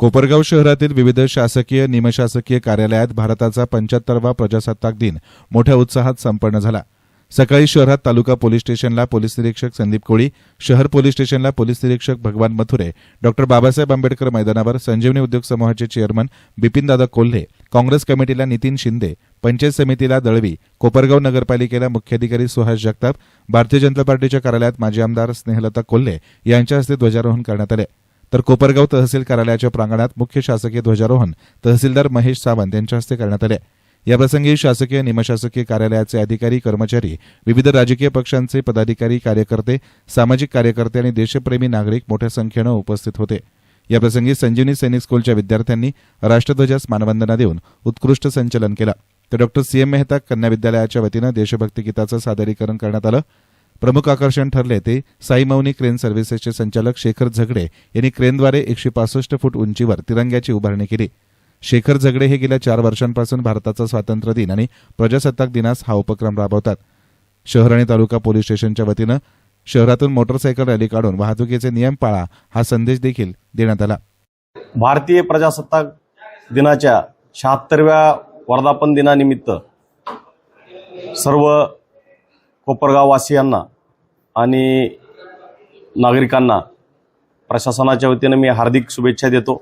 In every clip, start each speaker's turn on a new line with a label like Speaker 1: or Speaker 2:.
Speaker 1: कोपरगाव शहरातील विविध शासकीय निमशासकीय कार्यालयात भारताचा पंच्याहत्तरवा प्रजासत्ताक दिन मोठ्या उत्साहात संपन्न झाला. सकाळी शहरात तालुका पोलीस स्टेशनला पोलीस निरीक्षक संदीप कोळी शहर पोलीस स्टेशनला पोलीस निरीक्षक भगवान मथुरे डॉक्टर बाबासाहेब आंबेडकर मैदानावर संजीवनी उद्योग समूहाचे चेअरमन बिपिनदादा कोल्हे काँग्रेस कमिटीला नितीन शिंदे पंचायत समितीला दळवी कोपरगाव नगरपालिकेला मुख्याधिकारी सुहास जगताप भारतीय जनता पार्टीच्या कार्यालयात माजी आमदार स्नेहलता कोल्हे यांच्या हस्ते ध्वजारोहण करण्यात आले. तर कोपरगाव तहसील कार्यालयाच्या प्रांगणात मुख्य शासकीय ध्वजारोहण तहसीलदार महेश सावंत यांच्या हस्ते करण्यात आले. याप्रसंगी शासकीय निमशासकीय कार्यालयाचे अधिकारी कर्मचारी विविध राजकीय पक्षांचे पदाधिकारी कार्यकर्ते सामाजिक कार्यकर्ते आणि देशप्रेमी नागरिक मोठ्या संख्येनं उपस्थित होते. याप्रसंगी संजीवनी सैनिक स्कूलच्या विद्यार्थ्यांनी राष्ट्रध्वजास मानवंदना देऊन उत्कृष्ट संचलन केलं. तर डॉक्टर सीएम मेहता कन्या विद्यालयाच्या वतीनं देशभक्ती गीताचं सादरीकरण करण्यात आलं. प्रमुख आकर्षण ठरले ते साईमौनी क्रेन सर्व्हिसेसचे संचालक शेखर झगडे यांनी क्रेनद्वारे एकशे पासष्ट फूट उंचीवर तिरंग्याची उभारणी केली. शेखर झगडे हे गेल्या चार वर्षांपासून भारताचा स्वातंत्र्य दिन आणि प्रजासत्ताक दिनास हा उपक्रम राबवतात. शहर आणि तालुका पोलीस स्टेशनच्या वतीनं शहरातून मोटरसायकल रॅली काढून वाहतुकीचे नियम पाळा हा संदेश देखील देण्यात आला.
Speaker 2: भारतीय प्रजासत्ताक दिनाच्या शहात्तरव्या वर्धापन दिनानिमित्त सर्व कोपरगाववासियांना आणि नागरिकांना प्रशासनाच्या वतीनं मी हार्दिक शुभेच्छा देतो.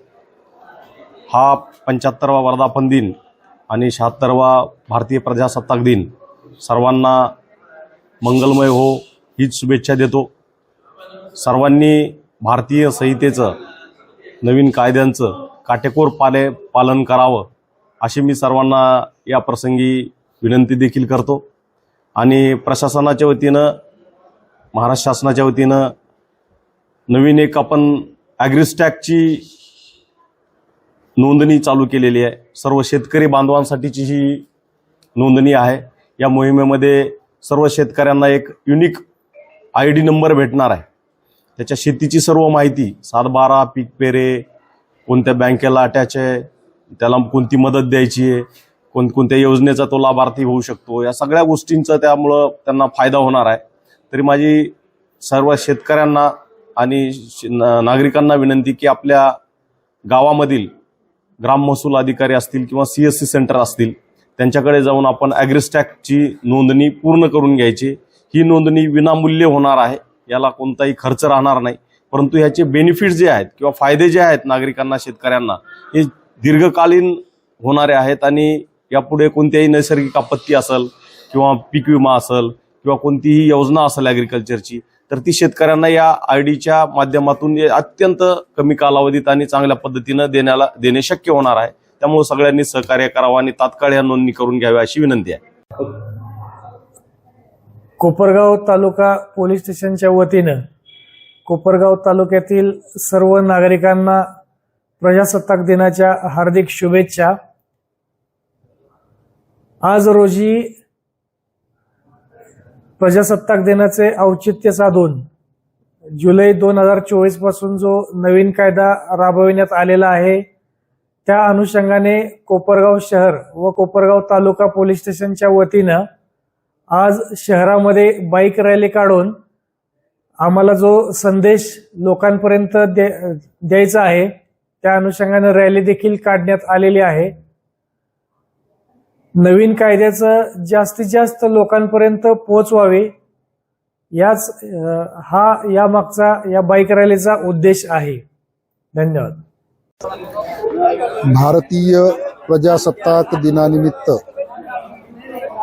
Speaker 2: हा पंच्याहत्तरवा वर्धापन दिन आणि शहात्तरवा भारतीय प्रजासत्ताक दिन सर्वांना मंगलमय हो हीच शुभेच्छा देतो. सर्वांनी भारतीय संहितेचं नवीन कायद्यांचं काटेकोर पाले पालन करावं अशी मी सर्वांना या प्रसंगी विनंती देखील करतो. आणि प्रशासनाच्या वतीनं महाराष्ट्र शासनाच्या वतीनं नवीन एक आपण ॲग्रिस्टॅकची नोंदणी चालू केलेली आहे. सर्व शेतकरी बांधवांसाठीची ही नोंदणी आहे. या मोहिमेमध्ये सर्व शेतकऱ्यांना एक युनिक आय डी नंबर भेटणार आहे. त्याच्या शेतीची सर्व माहिती सातबारा पीक पेरे कोणत्या बँकेला अटॅच आहे त्याला कोणती मदत द्यायची आहे कोणकोणत्या योजनेचा तो लाभार्थी होऊ शकतो. या सगळ्या गोष्टींचा त्यामुळं त्यांना फायदा होणार आहे. तरी माझी सर्व शेतकऱ्यांना आणि ना- नागरिकांना विनंती की आपल्या गावामधील ग्राम महसूल अधिकारी असतील किंवा सी एस सी सेंटर असतील त्यांच्याकडे जाऊन आपण ॲग्रिस्टॅकची नोंदणी पूर्ण करून घ्यायची. ही नोंदणी विनामूल्य होणार आहे याला कोणताही खर्च राहणार नाही. परंतु ह्याचे बेनिफिट जे आहेत किंवा फायदे जे आहेत नागरिकांना शेतकऱ्यांना हे दीर्घकालीन होणारे आहेत आणि यापुढे कोणत्याही नैसर्गिक आपत्ती असेल किंवा पीक विमा असेल किंवा कोणतीही योजना असेल ॲग्रिकल्चरची तर ती शेतकऱ्यांना या आय डीच्या माध्यमातून अत्यंत कमी कालावधीत आणि चांगल्या पद्धतीनं देण्याला देणे शक्य होणार आहे. त्यामुळे सगळ्यांनी सहकार्य करावं आणि तात्काळ या नोंदणी करून घ्यावी अशी विनंती आहे.
Speaker 3: कोपरगाव तालुका पोलीस स्टेशनच्या वतीनं कोपरगाव तालुक्यातील सर्व नागरिकांना प्रजासत्ताक दिनाच्या हार्दिक शुभेच्छा. आज रोजी प्रजासत्ताक दिनाचे औचित्य साधून जुलै दोन हजार चोवीसपासून जो नवीन कायदा राबविण्यात आलेला आहे त्या अनुषंगाने कोपरगाव शहर व कोपरगाव तालुका पोलीस स्टेशनच्या वतीनं आज शहरामध्ये बाईक रॅली काढून आम्हाला जो संदेश लोकांपर्यंत द्यायचा आहे त्या अनुषंगाने रॅली देखील काढण्यात आलेली आहे. नवीन कायद्याचं जास्तीत जास्त लोकांपर्यंत पोहोचवावे याच हा या मागचा या बाईक रॅलीचा उद्देश आहे. धन्यवाद.
Speaker 4: भारतीय प्रजासत्ताक दिनानिमित्त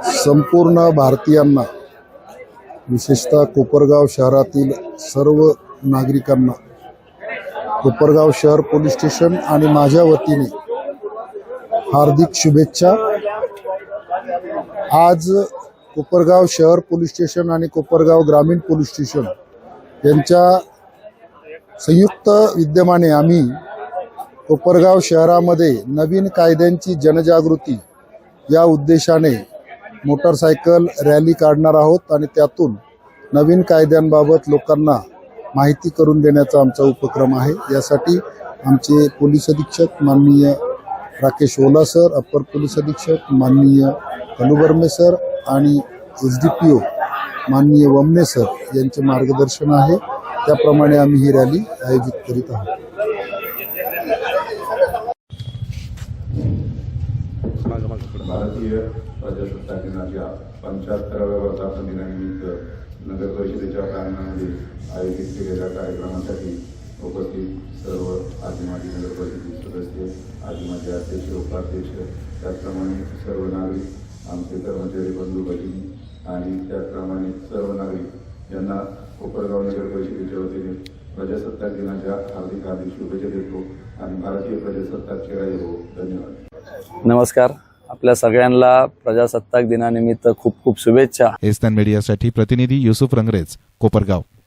Speaker 4: संपूर्ण भारतीयांना विशेषतः कोपरगाव शहरातील सर्व नागरिकांना कोपरगाव शहर पोलीस स्टेशन आणि माझ्या वतीने हार्दिक शुभेच्छा. आज कोपरगाव शहर पोलीस स्टेशन आणि कोपरगाव ग्रामीण पोलीस स्टेशन यांच्या संयुक्त विद्यमाने आम्ही कोपरगाव शहरामध्ये नवीन कायद्यांची जनजागृती या उद्देशाने मोटरसायकल रॅली काढणार आहोत आणि त्यातून नवीन कायद्यांबाबत लोकांना माहिती करून देण्याचा आमचा उपक्रम आहे. यासाठी आमचे पोलीस अधीक्षक माननीय Rakesh Ola sir upper police अधीक्षक माननीय कलुबर्मे सर आणि एस डी पी ओ माननीय वमने सर यांचे मार्गदर्शन आहे. त्याप्रमाणे आम्ही ही रॅली आयोजित करीत आहोत.
Speaker 5: भारतीय प्रजासत्ताक दिनाच्या पंच्याहत्तराव्या वर्धापन दिनानिमित्त नगर परिषदेच्या प्रांगणामध्ये आयोजित केलेल्या कार्यक्रमासाठी उपस्थित सर्व आजी माजी नगर परिषदेचे सदस्य आजी माजी अध्यक्ष उपाध्यक्ष त्याचप्रमाणे सर्व नागरिक आमचे कर्मचारी बंधू भगिनी आणि त्याचप्रमाणे सर्व नागरिक यांना कोपरगाव नगर परिषदेच्या वतीने प्रजासत्ताक दिनाच्या हार्दिक हार्दिक शुभेच्छा देतो आणि भारतीय प्रजासत्ताक चिराई हो धन्यवाद.
Speaker 6: नमस्कार. आपल्या सगळ्यांना प्रजासत्ताक दिनानिमित्त खूप खूप शुभेच्छा.
Speaker 5: एस्तान मीडियासाठी प्रतिनिधी युसुफ रंगरेज कोपरगाव.